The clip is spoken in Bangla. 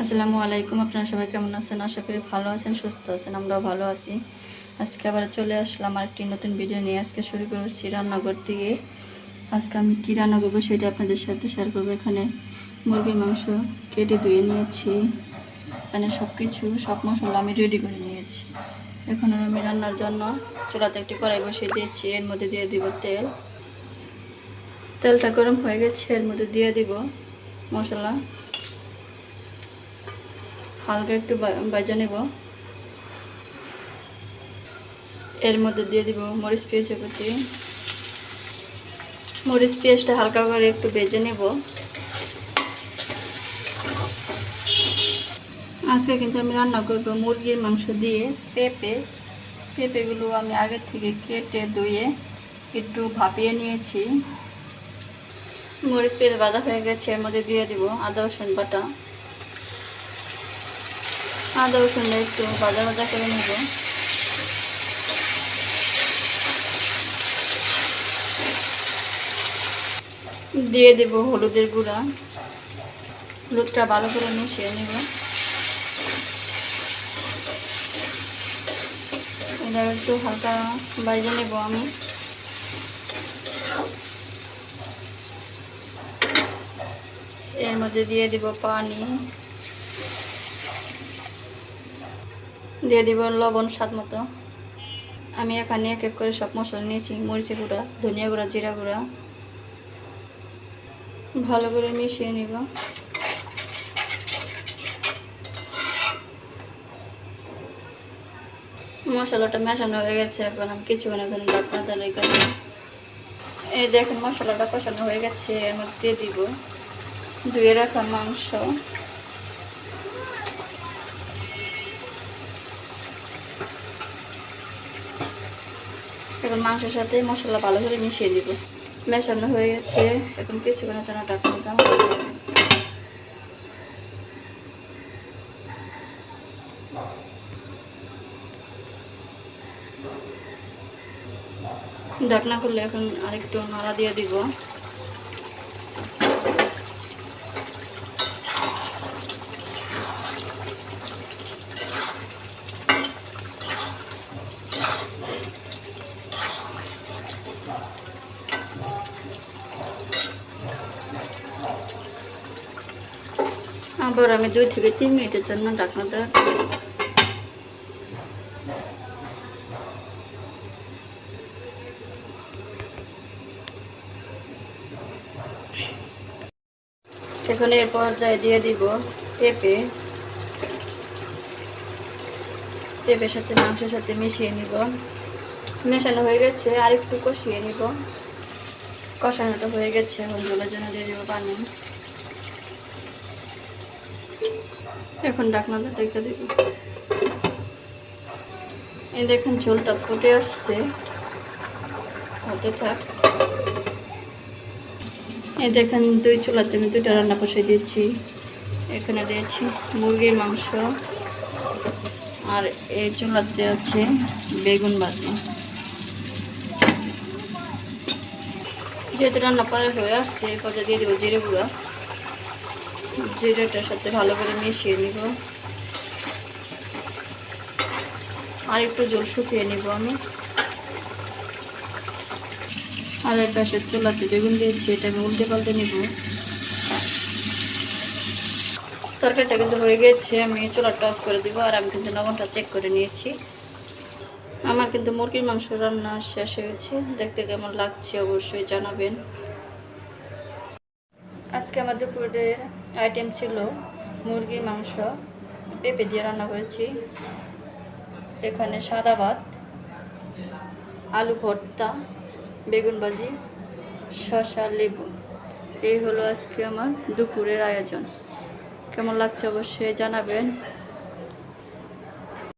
আসসালামু আলাইকুম, আপনারা সবাই কেমন আছেন? আশা করি ভালো আছেন, সুস্থ আছেন, আমরাও ভালো আছি। আজকে আবার চলে আসলাম আরেকটি নতুন ভিডিও নিয়ে। আজকে শুরু করছি রান্নাঘর থেকে আজকে আমি কী রান্না করব সেটা আপনাদের সাথে শেয়ার করব। এখানে মুরগির মাংস কেটে ধুয়ে নিয়েছি। এখানে সব কিছু সব মশলা আমি রেডি করে নিয়েছি। এখন আমি রান্নার জন্য চুলাতে একটি কড়াই বসিয়ে দিয়েছি। এর মধ্যে দিয়ে দিব তেল। তেলটা গরম হয়ে গেছে, এর মধ্যে দিয়ে দিব মশলা। হালকা একটু বাজা নেব। এর মধ্যে দিয়ে দিব মরিচ পেঁয়াজ কুচি। মরিচ পেঁয়াজটা হালকা করে একটু বেজে নেব। আজকে কিন্তু আমি রান্না করব মুরগির মাংস দিয়ে পেঁপে। পেঁপেগুলো আমি আগের থেকে কেটে ধুয়ে একটু ভাপিয়ে নিয়েছি। মরিচ পেঁয়াজ বাজা হয়ে গেছে, এর মধ্যে দিয়ে দিব আদা রসুন বাটা। আদা রসুনটা একটু ভাজা ভাজা করে নেব। দিয়ে দেব হলুদের গুঁড়া। হলুদটা ভালো করে মিশিয়ে নেব। এটা একটু হালকা বাইজে নেব আমি। এর মধ্যে দিয়ে দিব পানি। দিয়ে দিব লবণ, স্বাদ মতো। আমি এখানে এক এক করে সব মশলা নিয়েছি মরিচি গুঁড়া, ধনিয়া গুঁড়া, জিরা গুঁড়া। ভালো করে মিশিয়ে নিব। মশলাটা মেশানো হয়ে গেছে এখন, আমি কিছুক্ষণের জন্য ডাক্তার রেখে দিই এই দেখুন মশলাটা কষানো হয়ে গেছে, এর মধ্যে দিব। ধুয়ে রাখা মাংস। এখন মাংসের সাথে মশলা ভালো করে মিশিয়ে দিব। মেশানো হয়ে গেছে এখন কিছুক্ষণের জন্য ডাক্তার দিতাম ঢাকনা করলে এখন আরেকটু নাড়া দিয়ে দিব। আবার আমি দুই থেকে তিন মিনিটের জন্য ঢাকনা দেওয়া এখন এর পর্যায়ে দিয়ে দিব পেঁপে। পেঁপের সাথে মাংসের সাথে মিশিয়ে নিব। মেশানো হয়ে গেছে আর একটু কষিয়ে নিব। কষানোটা হয়ে গেছে, এখন জলের জন্য দিয়ে দিব পানি। এখন ডাকনাটা রেখে দিব। এই দেখুন ঝোলটা ফুটে আসছে। হতে থাক। এই দেখেন দুই চুলাতে আমি দুইটা রান্না বসিয়ে দিয়েছি। এখানে দিয়েছি মুরগির মাংস আর এই চুলাতে আছে বেগুন ভাজি। যেহেতু রান্না পরে হয়ে আসছে, এই পর্যায়ে দিয়ে দেবো জিরে গুঁড়া। জিরেটার সাথে ভালো করে মিশিয়ে নিব। আর একটু জল শুকিয়ে নিব আমি। আর এক পাশের চুলাতে বেগুন দিয়েছি, এটা আমি উল্টে পাল্টে নিব। তরকারিটা কিন্তু হয়ে গেছে, আমি চুলাটা অফ করে দিব আর আমি কিন্তু লবণটা চেক করে নিয়েছি। আমার কিন্তু মুরগির মাংস রান্না শেষ হয়েছে, দেখতে কেমন লাগছে অবশ্যই জানাবেন। আজকে আমার দুপুরের আইটেম ছিল মুরগির মাংস, পেঁপে দিয়ে রান্না করেছি। এখানে সাদা ভাত, আলু ভর্তা, বেগুন ভাজি, শসা, লেবু। এই হলো আজকে আমার দুপুরের আয়োজন। কেমন লাগছে অবশ্যই জানাবেন।